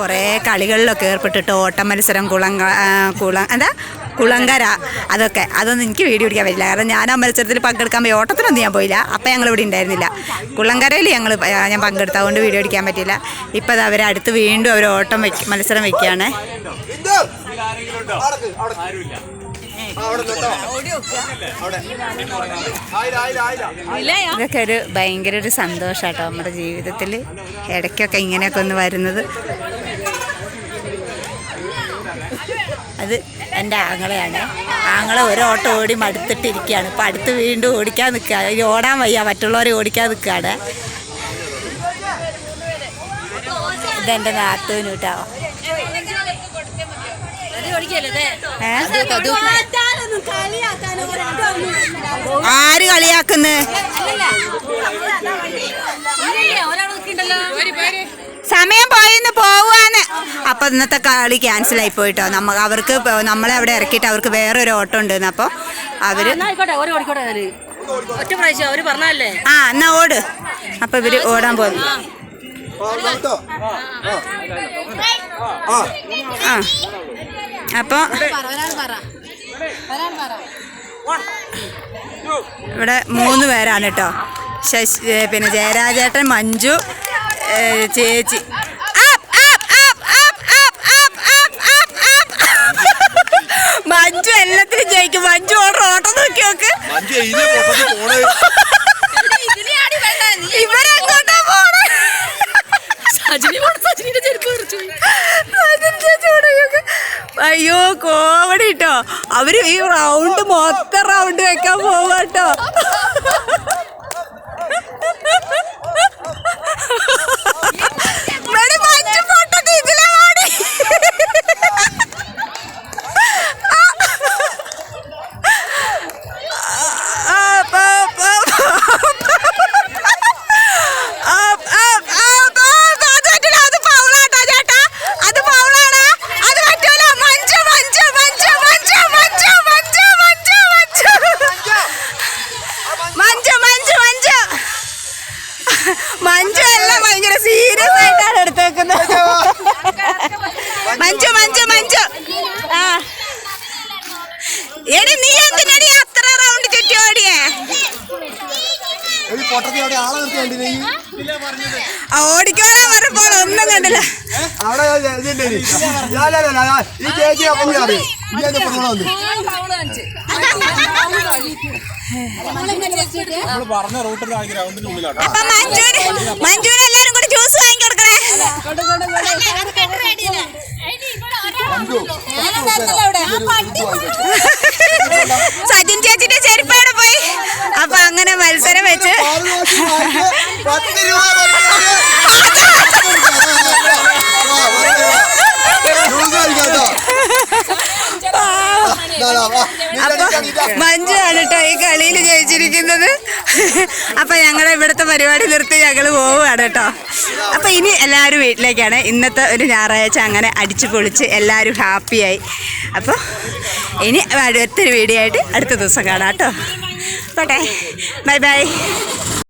കുറേ കളികളിലൊക്കെ ഏർപ്പെട്ടിട്ട് ഓട്ട മത്സരം കുളങ്ക കുള എന്താ? കുളങ്കര അതൊക്കെ. അതൊന്നും എനിക്ക് വീഡിയോ പിടിക്കാൻ പറ്റില്ല. കാരണം ഞാൻ ആ മത്സരത്തിൽ പങ്കെടുക്കാൻ പോയി. ഓട്ടത്തിനൊന്നും ഞാൻ പോയില്ല. അപ്പം ഞങ്ങൾ ഇവിടെ ഉണ്ടായിരുന്നില്ല. കുളങ്കരയിൽ ഞങ്ങൾ ഞാൻ പങ്കെടുത്തതുകൊണ്ട് വീഡിയോ പിടിക്കാൻ പറ്റില്ല. ഇപ്പം അത് അവർ അടുത്ത് വീണ്ടും അവർ ഓട്ടം വെക്ക് മത്സരം ആയിരം. ഇതൊക്കെ ഒരു ഭയങ്കര ഒരു സന്തോഷാട്ടോ നമ്മുടെ ജീവിതത്തിൽ ഇടയ്ക്കൊക്കെ ഇങ്ങനെയൊക്കെ ഒന്ന് വരുന്നത്. അത് എന്റെ ആങ്ങളെയാണ്. ആങ്ങളെ ഒരു ഓട്ടം ഓടി മടുത്തിട്ടിരിക്കുകയാണ്. ഇപ്പം അടുത്ത് വീണ്ടും ഓടിക്കാൻ നിൽക്കുക ഈ ഓടാൻ വയ്യ മറ്റുള്ളവരെ ഓടിക്കാൻ നിൽക്കുകയാണ്. ഇതെന്റെ നാത്തൂന് കേട്ടോ? ആര് കളിയാക്കുന്നു? സമയം പോയിന്ന് അപ്പോൾ ഇന്നത്തെ കളി ക്യാൻസൽ ആയി പോയിട്ടോ. നമ്മ അവർക്ക് നമ്മളെ അവിടെ ഇറക്കിയിട്ട് അവർക്ക് വേറെ ഒരു ഓട്ടോ ഉണ്ട് അപ്പോൾ അവർ ആ എന്നാ ഓട്. അപ്പോൾ ഇവർ ഓടാൻ പോകുന്നു ആ അപ്പോൾ ഇവിടെ മൂന്ന് പേരാണ് കേട്ടോ. ശശി പിന്നെ ജയരാജേട്ടൻ മഞ്ജു ചേച്ചി. കഴിക്കും. മഞ്ജു ഓർഡർ ഓട്ടം നോക്കിയോക്ക് ഇവരെങ്ങോട്ടാ അയ്യോ കോമഡി കേട്ടോ അവർ ഈ റൗണ്ട് മൊത്തം റൗണ്ട് വെക്കാൻ പോവാട്ടോ മഞ്ജു മഞ്ജു മഞ്ജു. ആ. എടി നീ എന്തിനടി അത്ര റൗണ്ട് ചുറ്റി ഓടിയേ? ഓടിക്കോടാ പറഞ്ഞപ്പോൾ ഒന്നും കണ്ടില്ല. അപ്പൊ മഞ്ജൂര് മഞ്ജൂര് എല്ലാരും സജിൻ ചേച്ചിന്റെ ചെരുപ്പാണ് പോയി. അപ്പൊ അങ്ങനെ മത്സരം വെച്ച് പത്ത് രൂപ അപ്പൊ മഞ്ജു ആണ് കേട്ടോ ഈ കളിയിൽ ജയിച്ചിരിക്കുന്നത്. അപ്പൊ ഞങ്ങളെ ഇവിടുത്തെ പരിപാടി നിർത്തി ഞങ്ങൾ പോവുകയാണ് കേട്ടോ അപ്പൊ ഇനി എല്ലാവരും വീട്ടിലേക്കാണ്. ഇന്നത്തെ ഒരു ഞായറാഴ്ച അങ്ങനെ അടിച്ചു പൊളിച്ച് എല്ലാവരും ഹാപ്പിയായി. അപ്പോൾ ഇനി അടുത്തൊരു വീഡിയോ ആയിട്ട് അടുത്ത ദിവസം കാണാം കേട്ടോ പോട്ടെ. Bye bye.